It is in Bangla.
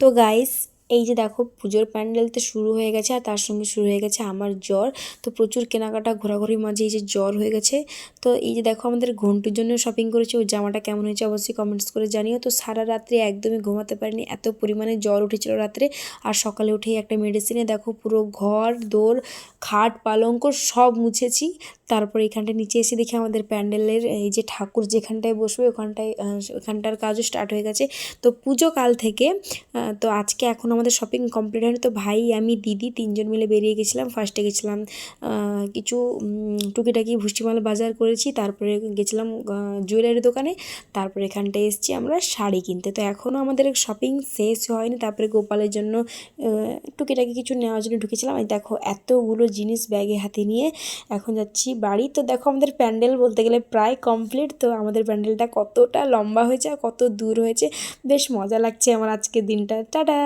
তো গাইস এই যে দেখো পুজোর প্যান্ডেল তো শুরু হয়ে গেছে আর তার সঙ্গে শুরু হয়ে গেছে আমার জ্বর। তো প্রচুর কেনাকাটা, ঘোরাঘুরির মাঝে এই যে জ্বর হয়ে গেছে। তো এই যে দেখো আমাদের ঘন্টুর জন্য শপিং করেছি ওই জামাটা কেমন হয়েছে অবশ্যই কমেন্টস করে জানিও। তো সারা রাত্রে একদমই ঘুমাতে পারিনি, এত পরিমাণে জ্বর উঠেছিল রাত্রে। আর সকালে উঠেই একটা মেডিসিনে দেখো পুরো ঘর দোর খাট, পালঙ্ক সব মুছেছি। তারপর এখানটা নিচে এসে দেখি আমাদের প্যান্ডেলের এই যে ঠাকুর যেখানটায় বসবে, ওখানটায় ওখানটার কাজও স্টার্ট হয়ে গেছে। তো পুজো কাল থেকে তো আজকে এখন আমাদের শপিং কমপ্লিট হয়নি। তো ভাই, আমি, দিদি তিনজন মিলে বেরিয়ে গেছিলাম। ফার্স্টে গেছিলাম কিছু টুকিটাকি ভুষ্টিমাল বাজার করেছি। তারপরে গেছিলাম জুয়েলারি দোকানে। তারপরে এখানটায় এসেছি আমরা শাড়ি কিনতে। তো এখনও আমাদের শপিং শেষ হয়নি। তারপরে গোপালের জন্য টুকিটাকি কিছু নেওয়ার জন্য ঢুকেছিলাম। দেখো, এতগুলো জিনিস ব্যাগে হাতে নিয়ে এখন যাচ্ছি বাড়ি। তো দেখো আমাদের প্যান্ডেল বলতে গেলে প্রায় কমপ্লিট। তো আমাদের প্যান্ডেলটা কতটা লম্বা হয়েছে আর কত দূর হয়েছে, বেশ মজা লাগছে আমার আজকের দিনটা। টাটা!